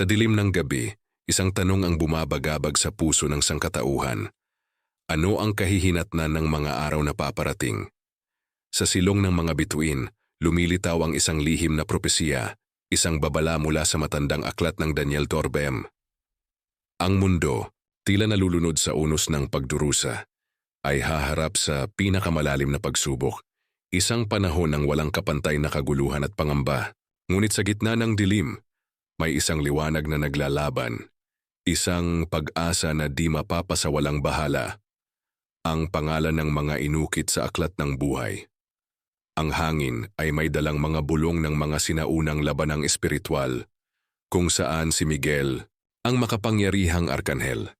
Sa dilim ng gabi, isang tanong ang bumabagabag sa puso ng sangkatauhan. Ano ang kahihinatnan ng mga araw na paparating? Sa silong ng mga bituin, lumilitaw ang isang lihim na propesiya, isang babala mula sa matandang aklat ng Daniel Torbem. Ang mundo, tila nalulunod sa unos ng pagdurusa, ay haharap sa pinakamalalim na pagsubok, isang panahon ng walang kapantay na kaguluhan at pangamba. Ngunit sa gitna ng dilim, may isang liwanag na naglalaban, isang pag-asa na di mapapasawalang bahala, ang pangalan ng mga inukit sa aklat ng buhay. Ang hangin ay may dalang mga bulong ng mga sinaunang labanang espiritual, kung saan si Miguel, ang makapangyarihang arkanhel,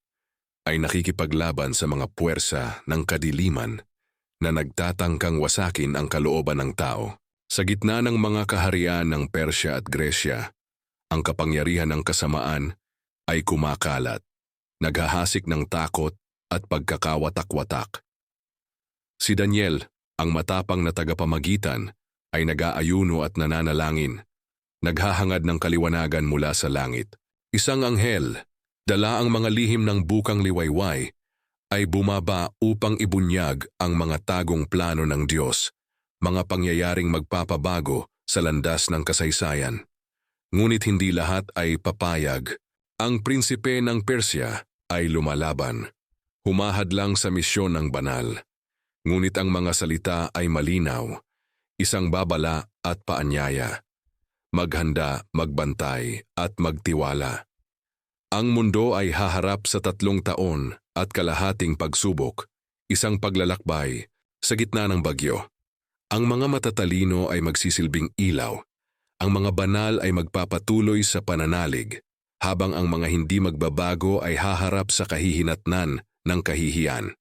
ay nakikipaglaban sa mga puwersa ng kadiliman na nagtatangkang wasakin ang kalooban ng tao. Sa gitna ng mga kaharian ng Persya at Gresya, ang kapangyarihan ng kasamaan ay kumakalat, naghahasik ng takot at pagkakawatak-watak. Si Daniel, ang matapang na tagapamagitan, ay nag-aayuno at nananalangin, naghahangad ng kaliwanagan mula sa langit. Isang anghel, dala ang mga lihim ng bukang liwayway, ay bumaba upang ibunyag ang mga tagong plano ng Diyos, mga pangyayaring magpapabago sa landas ng kasaysayan. Ngunit hindi lahat ay papayag. Ang prinsipe ng Persya ay lumalaban humahadlang sa misyon ng banal. Ngunit ang mga salita ay malinaw, isang babala at paanyaya. Maghanda, magbantay at magtiwala. Ang mundo ay haharap sa tatlong taon at kalahating pagsubok, isang paglalakbay sa gitna ng bagyo. Ang mga matatalino ay magsisilbing ilaw, ang mga banal ay magpapatuloy sa pananalig, habang ang mga hindi magbabago ay haharap sa kahihinatnan ng kahihiyan.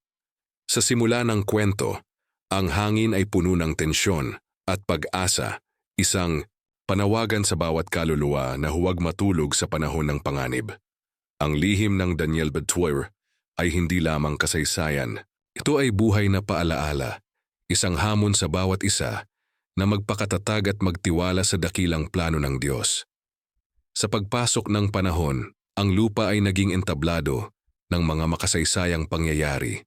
Sa simula ng kwento, ang hangin ay puno ng tensyon at pag-asa, isang panawagan sa bawat kaluluwa na huwag matulog sa panahon ng panganib. Ang lihim ng Daniel Bedouin ay hindi lamang kasaysayan. Ito ay buhay na paalaala, isang hamon sa bawat isa na magpakatatag at magtiwala sa dakilang plano ng Diyos. Sa pagpasok ng panahon, ang lupa ay naging entablado ng mga makasaysayang pangyayari,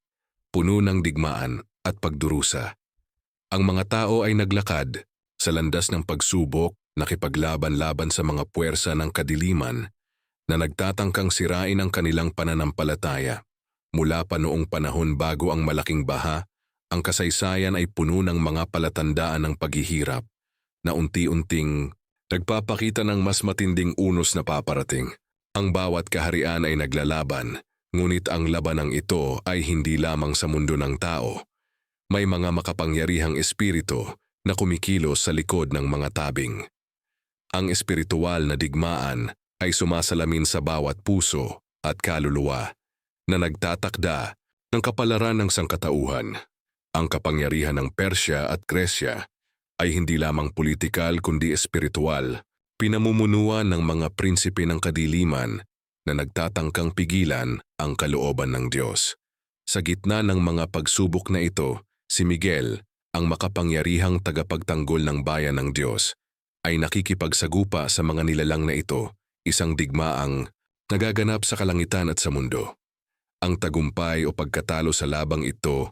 puno ng digmaan at pagdurusa. Ang mga tao ay naglakad sa landas ng pagsubok, nakipaglaban-laban sa mga puwersa ng kadiliman na nagtatangkang sirain ang kanilang pananampalataya. Mula pa noong panahon bago ang malaking baha, ang kasaysayan ay puno ng mga palatandaan ng paghihirap na unti-unting nagpapakita ng mas matinding unos na paparating. Ang bawat kaharian ay naglalaban Ngunit ang labanang ito ay hindi lamang sa mundo ng tao. May mga makapangyarihang espiritu na kumikilos sa likod ng mga tabing. Ang espiritual na digmaan ay sumasalamin sa bawat puso at kaluluwa na nagtatakda ng kapalaran ng sangkatauhan. Ang kapangyarihan ng Persya at Gresya ay hindi lamang politikal kundi espiritual, pinamumunuan ng mga prinsipe ng kadiliman na nagtatangkang pigilan ang kalooban ng Diyos. Sa gitna ng mga pagsubok na ito, si Miguel, ang makapangyarihang tagapagtanggol ng bayan ng Diyos, ay nakikipagsagupa sa mga nilalang na ito, isang digmaang nagaganap sa kalangitan at sa mundo. Ang tagumpay o pagkatalo sa labang ito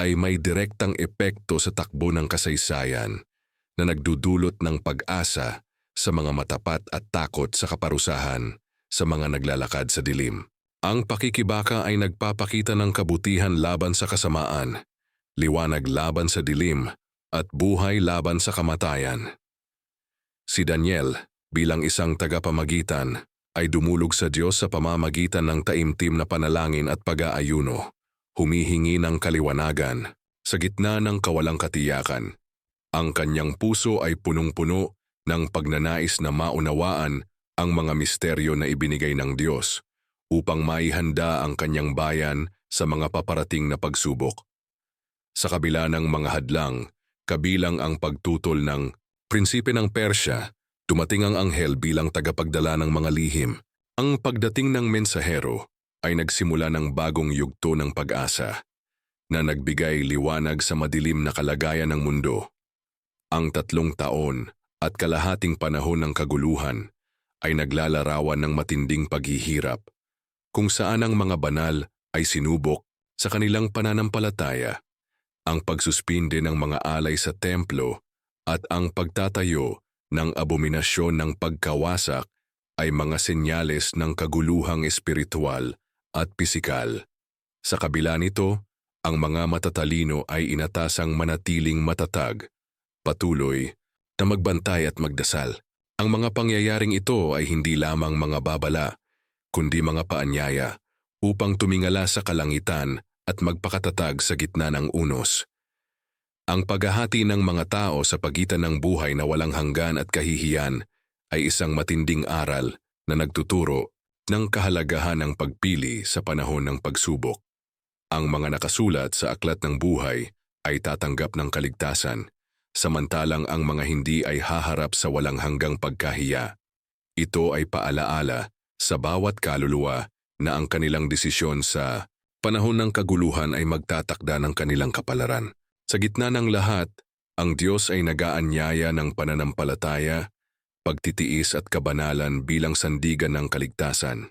ay may direktang epekto sa takbo ng kasaysayan na nagdudulot ng pag-asa sa mga matapat at takot sa kaparusahan sa mga naglalakad sa dilim. Ang pakikibaka ay nagpapakita ng kabutihan laban sa kasamaan, liwanag laban sa dilim, at buhay laban sa kamatayan. Si Daniel, bilang isang tagapamagitan, ay dumulog sa Diyos sa pamamagitan ng taimtim na panalangin at pag-aayuno, humihingi ng kaliwanagan sa gitna ng kawalang katiyakan. Ang kanyang puso ay punong-puno ng pagnanais na maunawaan ang mga misteryo na ibinigay ng Diyos upang maihanda ang kanyang bayan sa mga paparating na pagsubok. Sa kabila ng mga hadlang, kabilang ang pagtutol ng prinsipe ng Persya, dumating ang anghel bilang tagapagdala ng mga lihim. Ang pagdating ng mensahero ay nagsimula ng bagong yugto ng pag-asa na nagbigay liwanag sa madilim na kalagayan ng mundo. Ang tatlong taon at kalahating panahon ng kaguluhan ay naglalarawan ng matinding paghihirap, kung saan ang mga banal ay sinubok sa kanilang pananampalataya, ang pagsuspinde ng mga alay sa templo at ang pagtatayo ng abominasyon ng pagkawasak ay mga senyales ng kaguluhang espiritual at pisikal. Sa kabila nito, ang mga matatalino ay inatasang manatiling matatag, patuloy, na magbantay at magdasal. Ang mga pangyayaring ito ay hindi lamang mga babala, kundi mga paanyaya upang tumingala sa kalangitan at magpakatatag sa gitna ng unos. Ang paghahati ng mga tao sa pagitan ng buhay na walang hanggan at kahihiyan ay isang matinding aral na nagtuturo ng kahalagahan ng pagpili sa panahon ng pagsubok. Ang mga nakasulat sa aklat ng buhay ay tatanggap ng kaligtasan, samantalang ang mga hindi ay haharap sa walang hanggang pagkahiya. Ito ay paalaala sa bawat kaluluwa na ang kanilang desisyon sa panahon ng kaguluhan ay magtatakda ng kanilang kapalaran. Sa gitna ng lahat, ang Diyos ay nagaanyaya ng pananampalataya, pagtitiis at kabanalan bilang sandigan ng kaligtasan.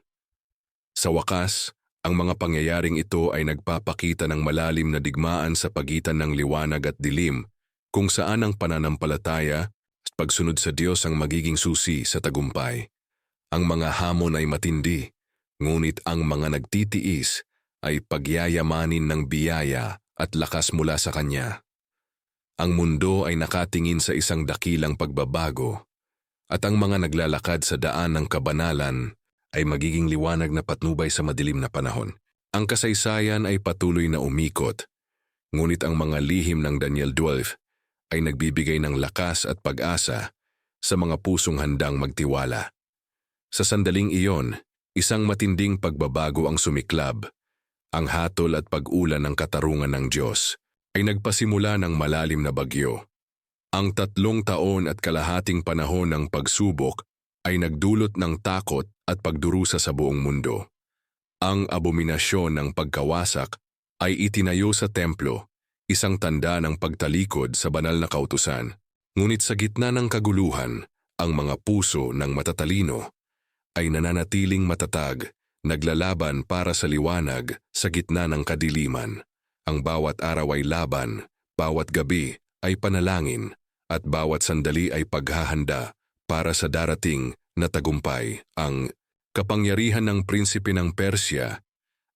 Sa wakas, ang mga pangyayaring ito ay nagpapakita ng malalim na digmaan sa pagitan ng liwanag at dilim, kung saan ang pananampalataya at pagsunod sa Diyos ang magiging susi sa tagumpay. Ang mga hamon ay matindi, ngunit ang mga nagtitiis ay pagyayamanin ng biyaya at lakas mula sa Kanya. Ang mundo ay nakatingin sa isang dakilang pagbabago at ang mga naglalakad sa daan ng kabanalan ay magiging liwanag na patnubay sa madilim na panahon. Ang kasaysayan ay patuloy na umikot, ngunit ang mga lihim ng Daniel 12 ay nagbibigay ng lakas at pag-asa sa mga pusong handang magtiwala. Sa sandaling iyon, isang matinding pagbabago ang sumiklab ang hatol at pag-ulan ng katarungan ng Diyos ay nagpasimula ng malalim na bagyo. Ang tatlong taon at kalahating panahon ng pagsubok ay nagdulot ng takot at pagdurusa sa buong mundo. Ang abominasyon ng pagkawasak ay itinayo sa templo, isang tanda ng pagtalikod sa banal na kautusan. Ngunit sa gitna ng kaguluhan, ang mga puso ng matatalino ay nananatiling matatag naglalaban para sa liwanag sa gitna ng kadiliman. Ang bawat araw ay laban, bawat gabi ay panalangin, at bawat sandali ay paghahanda para sa darating na tagumpay. Ang kapangyarihan ng prinsipe ng Persya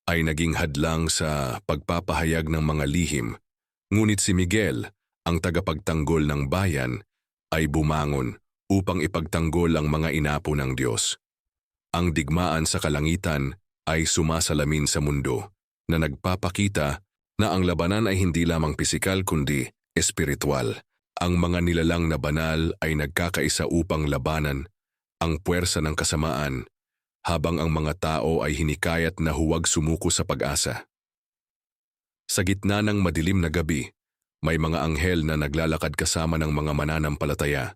ay naging hadlang sa pagpapahayag ng mga lihim, ngunit si Miguel, ang tagapagtanggol ng bayan, ay bumangon upang ipagtanggol ang mga inapo ng Diyos. Ang digmaan sa kalangitan ay sumasalamin sa mundo na nagpapakita na ang labanan ay hindi lamang pisikal kundi espiritual. Ang mga nilalang na banal ay nagkakaisa upang labanan ang puwersa ng kasamaan habang ang mga tao ay hinikayat na huwag sumuko sa pag-asa. Sa gitna ng madilim na gabi, may mga anghel na naglalakad kasama ng mga mananampalataya.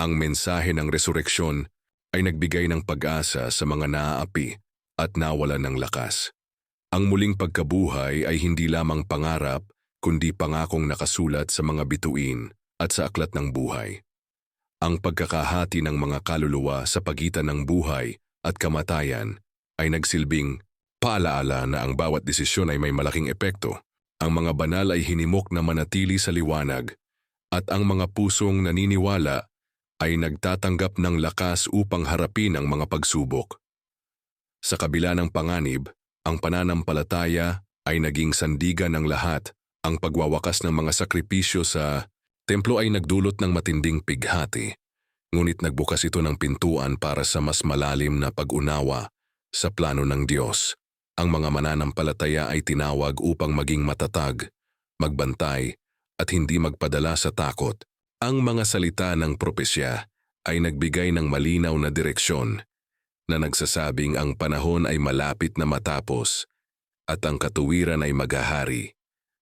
Ang mensahe ng resureksyon ay nagbigay ng pag-asa sa mga naaapi at nawalan ng lakas. Ang muling pagkabuhay ay hindi lamang pangarap kundi pangakong nakasulat sa mga bituin at sa aklat ng buhay. Ang pagkakahati ng mga kaluluwa sa pagitan ng buhay at kamatayan ay nagsilbing paalaala na ang bawat desisyon ay may malaking epekto. Ang mga banal ay hinimok na manatili sa liwanag at ang mga pusong naniniwala ay nagtatanggap ng lakas upang harapin ang mga pagsubok. Sa kabila ng panganib, ang pananampalataya ay naging sandigan ng lahat. Ang pagwawakas ng mga sakripisyo sa templo ay nagdulot ng matinding pighati, ngunit nagbukas ito ng pintuan para sa mas malalim na pag-unawa sa plano ng Diyos. Ang mga mananampalataya ay tinawag upang maging matatag, magbantay, at hindi magpadala sa takot. Ang mga salita ng propesya ay nagbigay ng malinaw na direksyon na nagsasabing ang panahon ay malapit na matapos at ang katuwiran ay maghahari.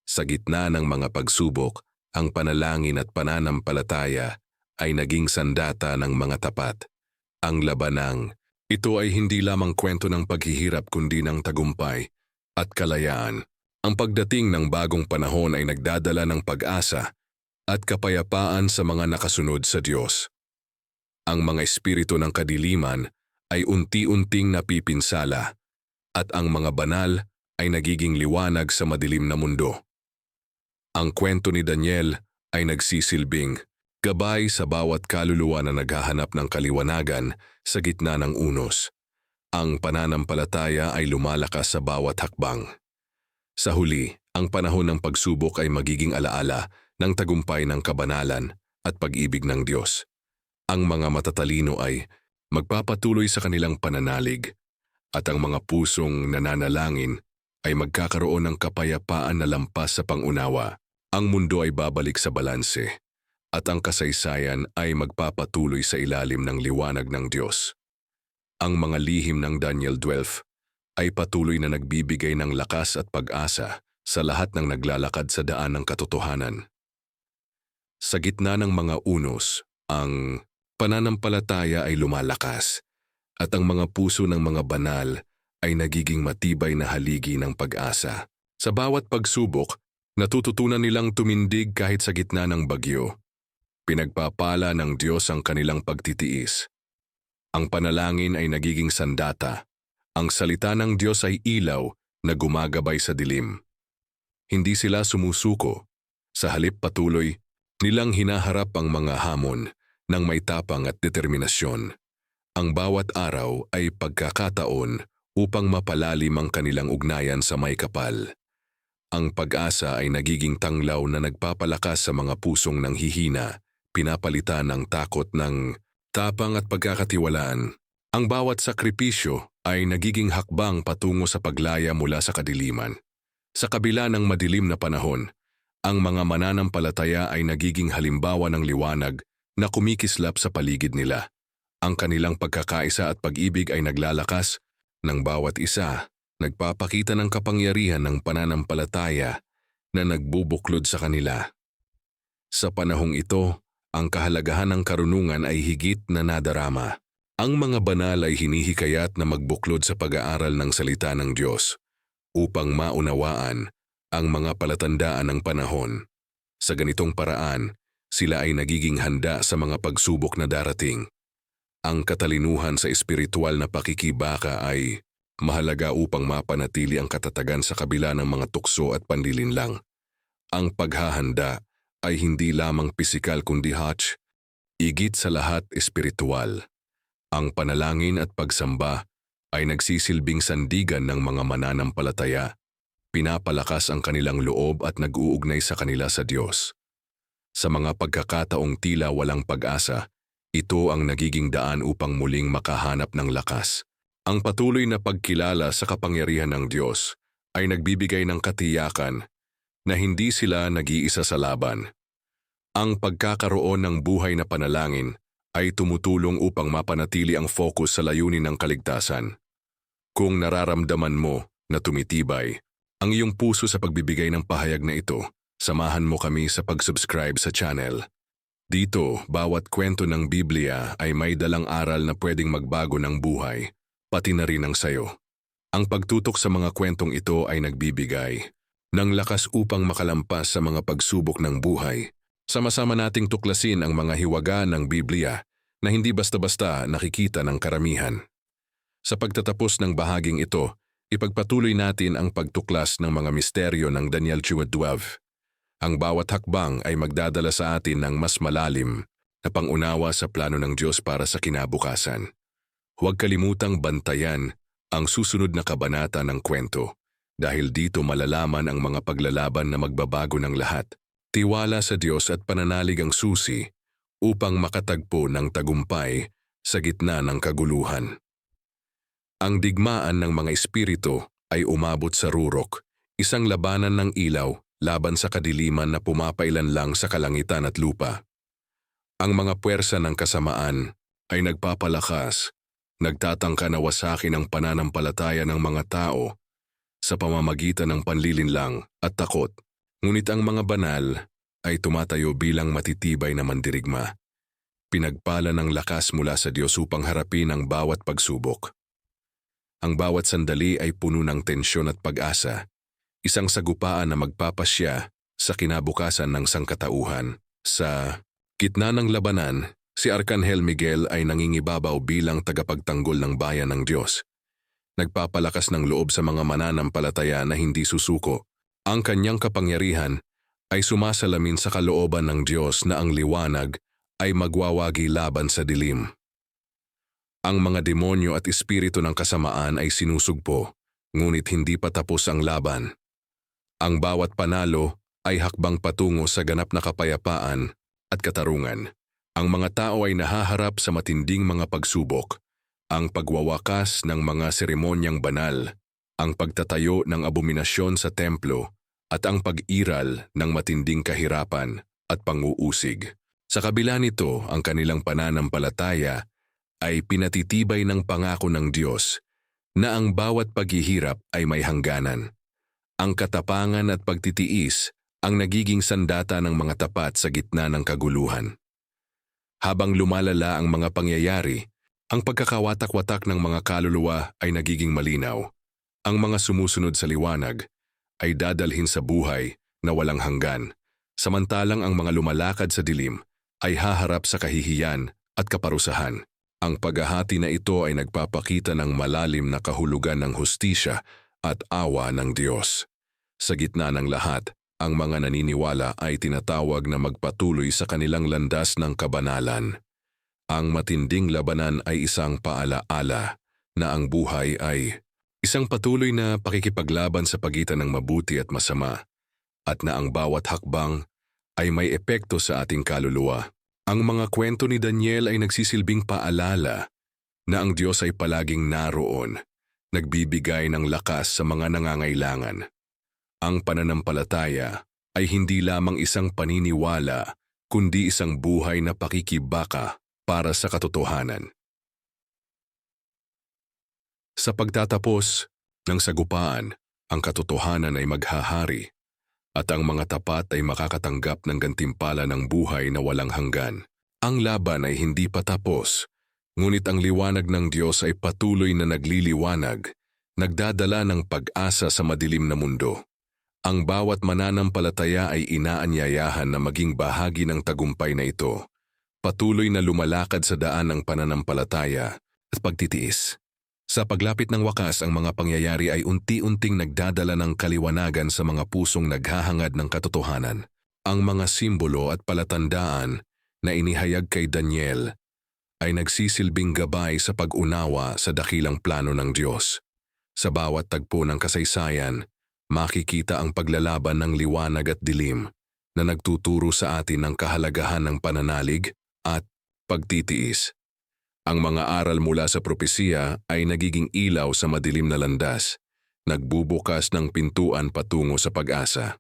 Sa gitna ng mga pagsubok, ang panalangin at pananampalataya ay naging sandata ng mga tapat. Ang labanang, ito ay hindi lamang kwento ng paghihirap kundi ng tagumpay at kalayaan. Ang pagdating ng bagong panahon ay nagdadala ng pag-asa at kapayapaan sa mga nakasunod sa Diyos. Ang mga espiritu ng kadiliman ay unti-unting napipinsala at ang mga banal ay nagiging liwanag sa madilim na mundo. Ang kwento ni Daniel ay nagsisilbing gabay sa bawat kaluluwa na naghahanap ng kaliwanagan sa gitna ng unos. Ang pananampalataya ay lumalakas sa bawat hakbang. Sa huli, ang panahon ng pagsubok ay magiging alaala ng tagumpay ng kabanalan at pag-ibig ng Diyos. Ang mga matatalino ay magpapatuloy sa kanilang pananalig at ang mga pusong nananalangin ay magkakaroon ng kapayapaan na lampas sa pangunawa. Ang mundo ay babalik sa balanse at ang kasaysayan ay magpapatuloy sa ilalim ng liwanag ng Diyos. Ang mga lihim ng Daniel 12 ay patuloy na nagbibigay ng lakas at pag-asa sa lahat ng naglalakad sa daan ng katotohanan. Sa gitna ng mga unos, ang pananampalataya ay lumalakas at ang mga puso ng mga banal ay nagiging matibay na haligi ng pag-asa. Sa bawat pagsubok, natututunan nilang tumindig kahit sa gitna ng bagyo. Pinagpapala ng Diyos ang kanilang pagtitiis. Ang panalangin ay nagiging sandata. Ang salita ng Diyos ay ilaw na gumagabay sa dilim. Hindi sila sumusuko. Sa halip patuloy, nilang hinaharap ang mga hamon ng may tapang at determinasyon. Ang bawat araw ay pagkakataon upang mapalalim ang kanilang ugnayan sa may kapal. Ang pag-asa ay nagiging tanglaw na nagpapalakas sa mga pusong nanghihina, pinapalitan ng takot ng tapang at pagkakatiwalaan. Ang bawat sakripisyo ay nagiging hakbang patungo sa paglaya mula sa kadiliman. Sa kabila ng madilim na panahon, ang mga mananampalataya ay nagiging halimbawa ng liwanag na kumikislap sa paligid nila. Ang kanilang pagkakaisa at pag-ibig ay naglalakas ng bawat isa, nagpapakita ng kapangyarihan ng pananampalataya na nagbubuklod sa kanila. Sa panahong ito, ang kahalagahan ng karunungan ay higit na nadarama. Ang mga banal ay hinihikayat na magbuklod sa pag-aaral ng salita ng Diyos upang maunawaan ang mga palatandaan ng panahon. Sa ganitong paraan, sila ay nagiging handa sa mga pagsubok na darating. Ang katalinuhan sa espiritual na pakikibaka ay mahalaga upang mapanatili ang katatagan sa kabila ng mga tukso at panlilinlang. Ang paghahanda ay hindi lamang pisikal kundi hatch, igit sa lahat espiritual. Ang panalangin at pagsamba ay nagsisilbing sandigan ng mga mananampalataya. Pinapalakas ang kanilang loob at nag-uugnay sa kanila sa Diyos. Sa mga pagkakataong tila walang pag-asa, ito ang nagiging daan upang muling makahanap ng lakas. Ang patuloy na pagkilala sa kapangyarihan ng Diyos ay nagbibigay ng katiyakan na hindi sila nag-iisa sa laban. Ang pagkakaroon ng buhay na panalangin ay tumutulong upang mapanatili ang focus sa layunin ng kaligtasan. Kung nararamdaman mo na tumitibay ang iyong puso sa pagbibigay ng pahayag na ito, samahan mo kami sa pag-subscribe sa channel dito, bawat kwento ng Biblia ay may dalang aral na pwedeng magbago ng buhay, pati na rin ang sayo. Ang pagtutok sa mga kwentong ito ay nagbibigay ng lakas upang makalampas sa mga pagsubok ng buhay. Sama-sama nating tuklasin ang mga hiwaga ng Biblia na hindi basta-basta nakikita ng karamihan. Sa pagtatapos ng bahaging ito, ipagpatuloy natin ang pagtuklas ng mga misteryo ng Daniel 12 ang bawat hakbang ay magdadala sa atin ng mas malalim na pangunawa sa plano ng Diyos para sa kinabukasan. Huwag kalimutang bantayan ang susunod na kabanata ng kwento dahil dito malalaman ang mga paglalaban na magbabago ng lahat. Tiwala sa Diyos at pananalig ang susi upang makatagpo ng tagumpay sa gitna ng kaguluhan. Ang digmaan ng mga espiritu ay umabot sa rurok, isang labanan ng ilaw laban sa kadiliman na pumapailan lang sa kalangitan at lupa. Ang mga puwersa ng kasamaan ay nagpapalakas, nagtatangka na wasakin ang pananampalataya ng mga tao sa pamamagitan ng panlilinlang at takot. Ngunit ang mga banal ay tumatayo bilang matitibay na mandirigma. Pinagpala ng lakas mula sa Diyos upang harapin ang bawat pagsubok. Ang bawat sandali ay puno ng tensyon at pag-asa isang sagupaan na magpapasya sa kinabukasan ng sangkatauhan. Sa gitna ng labanan, Si Arkanhel Miguel ay nangingibabaw bilang tagapagtanggol ng bayan ng Diyos. Nagpapalakas ng loob sa mga mananampalataya na hindi susuko. Ang kanyang kapangyarihan ay sumasalamin sa kalooban ng Diyos na ang liwanag ay magwawagi laban sa dilim. Ang mga demonyo at espiritu ng kasamaan ay sinusugpo, ngunit hindi pa tapos ang laban. Ang bawat panalo ay hakbang patungo sa ganap na kapayapaan at katarungan. Ang mga tao ay nahaharap sa matinding mga pagsubok, ang pagwawakas ng mga seremonyang banal, ang pagtatayo ng abominasyon sa templo, at ang pag-iral ng matinding kahirapan at panguusig. Sa kabila nito, ang kanilang pananampalataya ay pinatitibay ng pangako ng Diyos na ang bawat paghihirap ay may hangganan. Ang katapangan at pagtitiis ang nagiging sandata ng mga tapat sa gitna ng kaguluhan. Habang lumalala ang mga pangyayari, ang pagkakawatak-watak ng mga kaluluwa ay nagiging malinaw. Ang mga sumusunod sa liwanag ay dadalhin sa buhay na walang hanggan, samantalang ang mga lumalakad sa dilim ay haharap sa kahihiyan at kaparusahan. Ang paghahati na ito ay nagpapakita ng malalim na kahulugan ng hustisya at awa ng Diyos. Sa gitna ng lahat, ang mga naniniwala ay tinatawag na magpatuloy sa kanilang landas ng kabanalan. Ang matinding labanan ay isang paalaala na ang buhay ay isang patuloy na pakikipaglaban sa pagitan ng mabuti at masama at na ang bawat hakbang ay may epekto sa ating kaluluwa. Ang mga kwento ni Daniel ay nagsisilbing paalala na ang Diyos ay palaging naroon, nagbibigay ng lakas sa mga nangangailangan. Ang pananampalataya ay hindi lamang isang paniniwala, kundi isang buhay na pakikibaka para sa katotohanan. Sa pagtatapos ng sagupaan, ang katotohanan ay maghahari at ang mga tapat ay makakatanggap ng gantimpala ng buhay na walang hanggan. Ang laban ay hindi pa tapos, ngunit ang liwanag ng Diyos ay patuloy na nagliliwanag, nagdadala ng pag-asa sa madilim na mundo. Ang bawat mananampalataya ay inaanyayahan na maging bahagi ng tagumpay na ito, patuloy na lumalakad sa daan ng pananampalataya at pagtitiis. Sa paglapit ng wakas, ang mga pangyayari ay unti-unting nagdadala ng kaliwanagan sa mga pusong naghahangad ng katotohanan. Ang mga simbolo at palatandaan na inihayag kay Daniel ay nagsisilbing gabay sa pag-unawa sa dakilang plano ng Diyos. Sa bawat tagpo ng kasaysayan, makikita ang paglalaban ng liwanag at dilim na nagtuturo sa atin ng kahalagahan ng pananalig at pagtitiis. Ang mga aral mula sa propesiya ay nagiging ilaw sa madilim na landas, nagbubukas ng pintuan patungo sa pag-asa.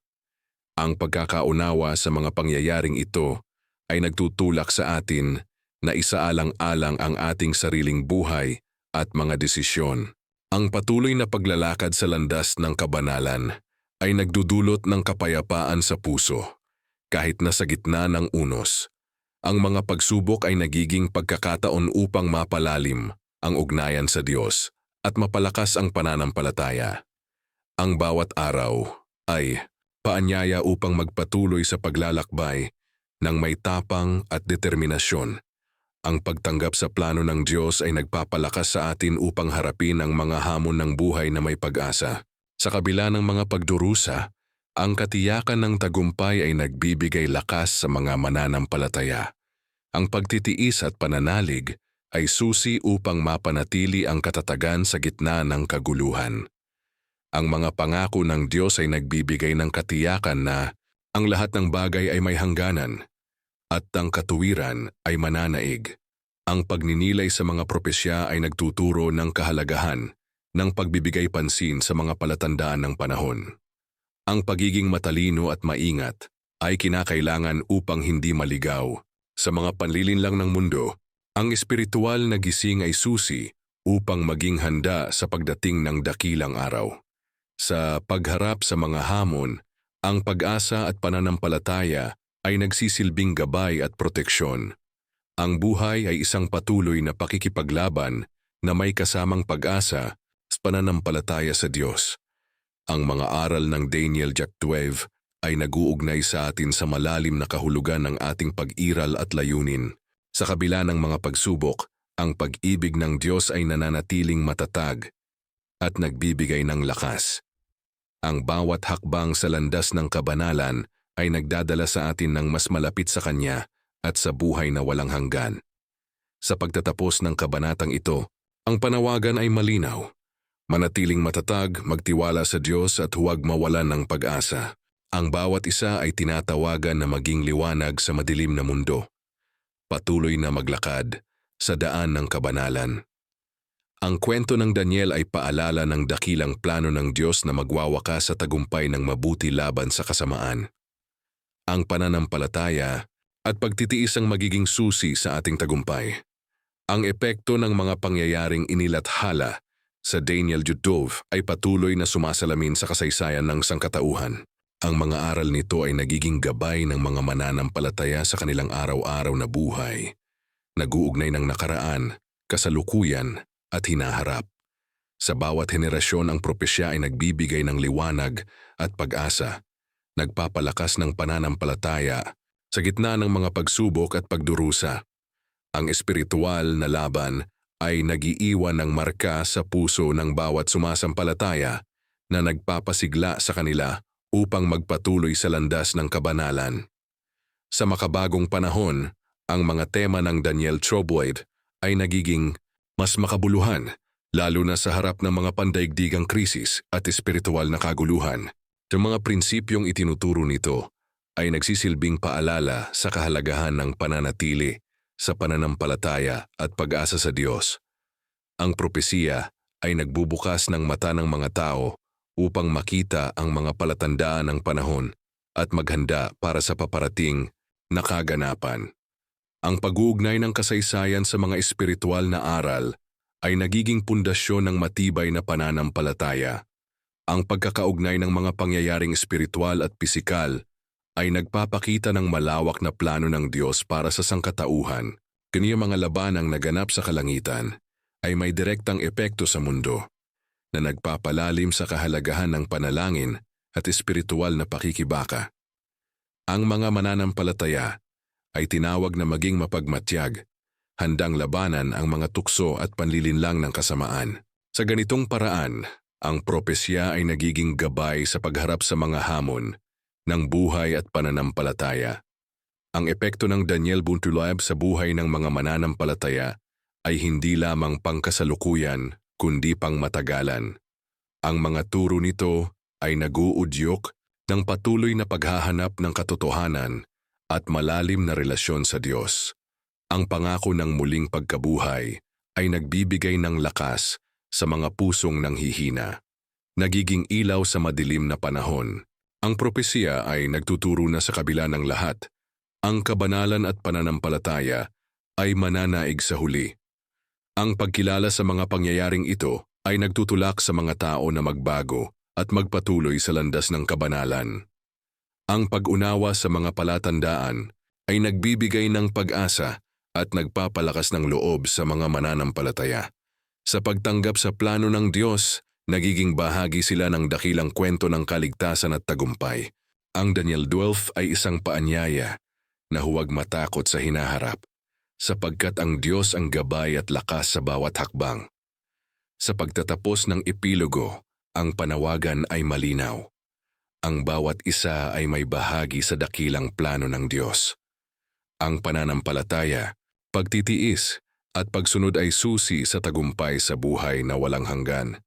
Ang pagkakaunawa sa mga pangyayaring ito ay nagtutulak sa atin na isaalang-alang ang ating sariling buhay at mga desisyon. Ang patuloy na paglalakad sa landas ng kabanalan ay nagdudulot ng kapayapaan sa puso, kahit na sa gitna ng unos. Ang mga pagsubok ay nagiging pagkakataon upang mapalalim ang ugnayan sa Diyos at mapalakas ang pananampalataya. Ang bawat araw ay paanyaya upang magpatuloy sa paglalakbay ng may tapang at determinasyon. Ang pagtanggap sa plano ng Diyos ay nagpapalakas sa atin upang harapin ang mga hamon ng buhay na may pag-asa. Sa kabila ng mga pagdurusa, ang katiyakan ng tagumpay ay nagbibigay lakas sa mga mananampalataya. Ang pagtitiis at pananalig ay susi upang mapanatili ang katatagan sa gitna ng kaguluhan. Ang mga pangako ng Diyos ay nagbibigay ng katiyakan na ang lahat ng bagay ay may hangganan at ang katuwiran ay mananaig. Ang pagninilay sa mga propesya ay nagtuturo ng kahalagahan ng pagbibigay pansin sa mga palatandaan ng panahon. Ang pagiging matalino at maingat ay kinakailangan upang hindi maligaw. Sa mga panlilinlang ng mundo, ang espiritual na gising ay susi upang maging handa sa pagdating ng dakilang araw. Sa pagharap sa mga hamon, ang pag-asa at pananampalataya ay nagsisilbing gabay at proteksyon. Ang buhay ay isang patuloy na pakikipaglaban na may kasamang pag-asa sa pananampalataya sa Diyos. Ang mga aral ng Daniel Jack 12 ay naguugnay sa atin sa malalim na kahulugan ng ating pag-iral at layunin. Sa kabila ng mga pagsubok, ang pag-ibig ng Diyos ay nananatiling matatag at nagbibigay ng lakas. Ang bawat hakbang sa landas ng kabanalan ay nagdadala sa atin ng mas malapit sa Kanya at sa buhay na walang hanggan. Sa pagtatapos ng kabanatang ito, ang panawagan ay malinaw. Manatiling matatag, magtiwala sa Diyos at huwag mawalan ng pag-asa. Ang bawat isa ay tinatawagan na maging liwanag sa madilim na mundo. Patuloy na maglakad sa daan ng kabanalan. Ang kwento ng Daniel ay paalala ng dakilang plano ng Diyos na magwawakas sa tagumpay ng mabuti laban sa kasamaan. Ang pananampalataya at pagtitiis ang magiging susi sa ating tagumpay. Ang epekto ng mga pangyayaring inilathala sa Daniel Judov ay patuloy na sumasalamin sa kasaysayan ng sangkatauhan. Ang mga aral nito ay nagiging gabay ng mga mananampalataya sa kanilang araw-araw na buhay. Naguugnay ng nakaraan, kasalukuyan at hinaharap. Sa bawat henerasyon ang propesya ay nagbibigay ng liwanag at pag-asa, nagpapalakas ng pananampalataya sa gitna ng mga pagsubok at pagdurusa. Ang espiritual na laban ay nagiiwan ng marka sa puso ng bawat sumasampalataya na nagpapasigla sa kanila upang magpatuloy sa landas ng kabanalan. Sa makabagong panahon, ang mga tema ng Daniel Trobloyd ay nagiging mas makabuluhan, lalo na sa harap ng mga pandaigdigang krisis at espiritual na kaguluhan. Ang mga prinsipyong itinuturo nito ay nagsisilbing paalala sa kahalagahan ng pananatili sa pananampalataya at pag-asa sa Diyos. Ang propesiya ay nagbubukas ng mata ng mga tao upang makita ang mga palatandaan ng panahon at maghanda para sa paparating na kaganapan. Ang pag-uugnay ng kasaysayan sa mga espiritual na aral ay nagiging pundasyon ng matibay na pananampalataya. Ang pagkakaugnay ng mga pangyayaring espiritual at pisikal ay nagpapakita ng malawak na plano ng Diyos para sa sangkatauhan. Kaniya mga labanang naganap sa kalangitan ay may direktang epekto sa mundo na nagpapalalim sa kahalagahan ng panalangin at espiritual na pakikibaka. Ang mga mananampalataya ay tinawag na maging mapagmatyag, handang labanan ang mga tukso at panlilinlang ng kasamaan. Sa ganitong paraan, ang propesya ay nagiging gabay sa pagharap sa mga hamon ng buhay at pananampalataya. Ang epekto ng Daniel Buntulab sa buhay ng mga mananampalataya ay hindi lamang pangkasalukuyan kundi pang matagalan. Ang mga turo nito ay naguudyok ng patuloy na paghahanap ng katotohanan at malalim na relasyon sa Diyos. Ang pangako ng muling pagkabuhay ay nagbibigay ng lakas sa mga pusong nanghihina. Nagiging ilaw sa madilim na panahon. Ang propesya ay nagtuturo na sa kabila ng lahat. Ang kabanalan at pananampalataya ay mananaig sa huli. Ang pagkilala sa mga pangyayaring ito ay nagtutulak sa mga tao na magbago at magpatuloy sa landas ng kabanalan. Ang pag-unawa sa mga palatandaan ay nagbibigay ng pag-asa at nagpapalakas ng loob sa mga mananampalataya. Sa pagtanggap sa plano ng Diyos, nagiging bahagi sila ng dakilang kwento ng kaligtasan at tagumpay. Ang Daniel 12 ay isang paanyaya na huwag matakot sa hinaharap sapagkat ang Diyos ang gabay at lakas sa bawat hakbang. Sa pagtatapos ng epilogo, ang panawagan ay malinaw. Ang bawat isa ay may bahagi sa dakilang plano ng Diyos. Ang pananampalataya, pagtitiis, at pagsunod ay susi sa tagumpay sa buhay na walang hanggan.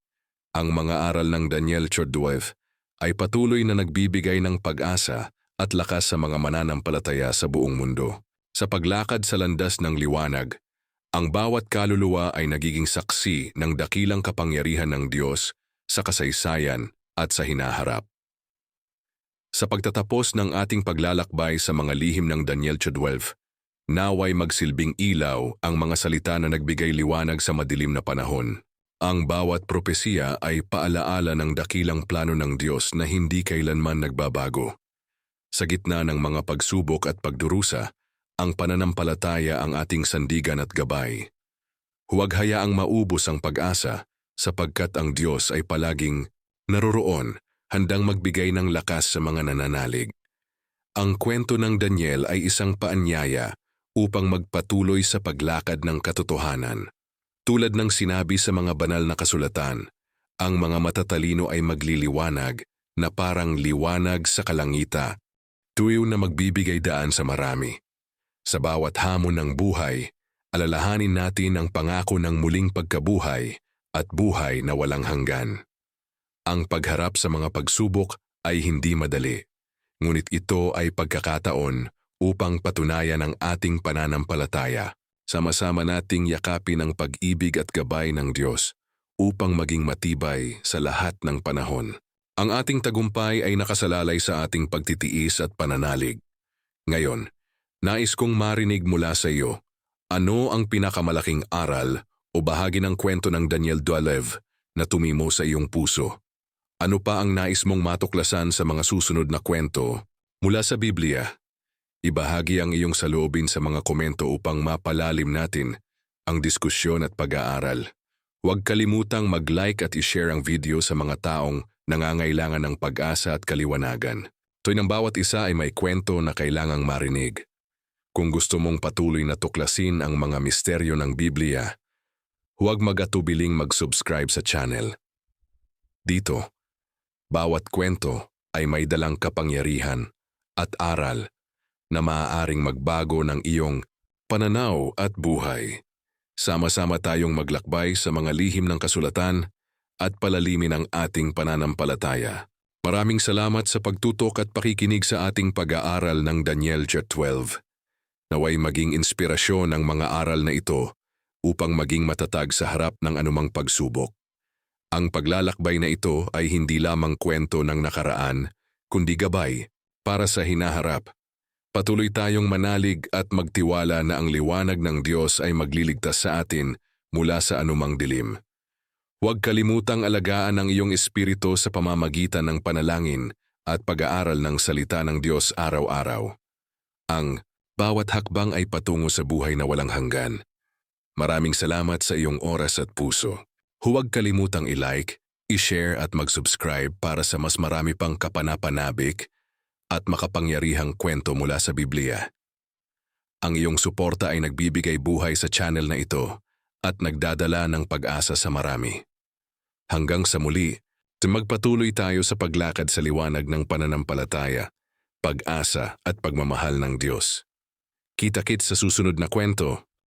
Ang mga aral ng Daniel Chodwev ay patuloy na nagbibigay ng pag-asa at lakas sa mga mananampalataya sa buong mundo. Sa paglakad sa landas ng liwanag, ang bawat kaluluwa ay nagiging saksi ng dakilang kapangyarihan ng Diyos sa kasaysayan at sa hinaharap. Sa pagtatapos ng ating paglalakbay sa mga lihim ng Daniel 12, naway magsilbing ilaw ang mga salita na nagbigay liwanag sa madilim na panahon. Ang bawat propesiya ay paalaala ng dakilang plano ng Diyos na hindi kailanman nagbabago. Sa gitna ng mga pagsubok at pagdurusa, ang pananampalataya ang ating sandigan at gabay. Huwag hayaang maubos ang pag-asa sapagkat ang Diyos ay palaging naroroon handang magbigay ng lakas sa mga nananalig. Ang kwento ng Daniel ay isang paanyaya upang magpatuloy sa paglakad ng katotohanan. Tulad ng sinabi sa mga banal na kasulatan, ang mga matatalino ay magliliwanag na parang liwanag sa kalangita, tuyo na magbibigay daan sa marami. Sa bawat hamon ng buhay, alalahanin natin ang pangako ng muling pagkabuhay at buhay na walang hanggan. Ang pagharap sa mga pagsubok ay hindi madali, ngunit ito ay pagkakataon upang patunayan ang ating pananampalataya. Sama-sama nating yakapin ang pag-ibig at gabay ng Diyos upang maging matibay sa lahat ng panahon. Ang ating tagumpay ay nakasalalay sa ating pagtitiis at pananalig. Ngayon, nais kong marinig mula sa iyo, ano ang pinakamalaking aral o bahagi ng kwento ng Daniel Dualev na tumimo sa iyong puso? Ano pa ang nais mong matuklasan sa mga susunod na kwento mula sa Biblia? Ibahagi ang iyong saloobin sa mga komento upang mapalalim natin ang diskusyon at pag-aaral. Huwag kalimutang mag-like at i-share ang video sa mga taong nangangailangan ng pag-asa at kaliwanagan. Toy ng bawat isa ay may kwento na kailangang marinig. Kung gusto mong patuloy na tuklasin ang mga misteryo ng Biblia, huwag magatubiling mag-subscribe sa channel. Dito, bawat kwento ay may dalang kapangyarihan at aral na maaaring magbago ng iyong pananaw at buhay. Sama-sama tayong maglakbay sa mga lihim ng kasulatan at palalimin ang ating pananampalataya. Maraming salamat sa pagtutok at pakikinig sa ating pag-aaral ng Daniel 12. Naway maging inspirasyon ang mga aral na ito upang maging matatag sa harap ng anumang pagsubok. Ang paglalakbay na ito ay hindi lamang kwento ng nakaraan, kundi gabay para sa hinaharap. Patuloy tayong manalig at magtiwala na ang liwanag ng Diyos ay magliligtas sa atin mula sa anumang dilim. Huwag kalimutang alagaan ang iyong espiritu sa pamamagitan ng panalangin at pag-aaral ng salita ng Diyos araw-araw. Ang bawat hakbang ay patungo sa buhay na walang hanggan. Maraming salamat sa iyong oras at puso. Huwag kalimutang i-like, i-share at mag-subscribe para sa mas marami pang kapanapanabik at makapangyarihang kwento mula sa Biblia. Ang iyong suporta ay nagbibigay buhay sa channel na ito at nagdadala ng pag-asa sa marami. Hanggang sa muli, magpatuloy tayo sa paglakad sa liwanag ng pananampalataya, pag-asa at pagmamahal ng Diyos. Kita-kit sa susunod na kwento.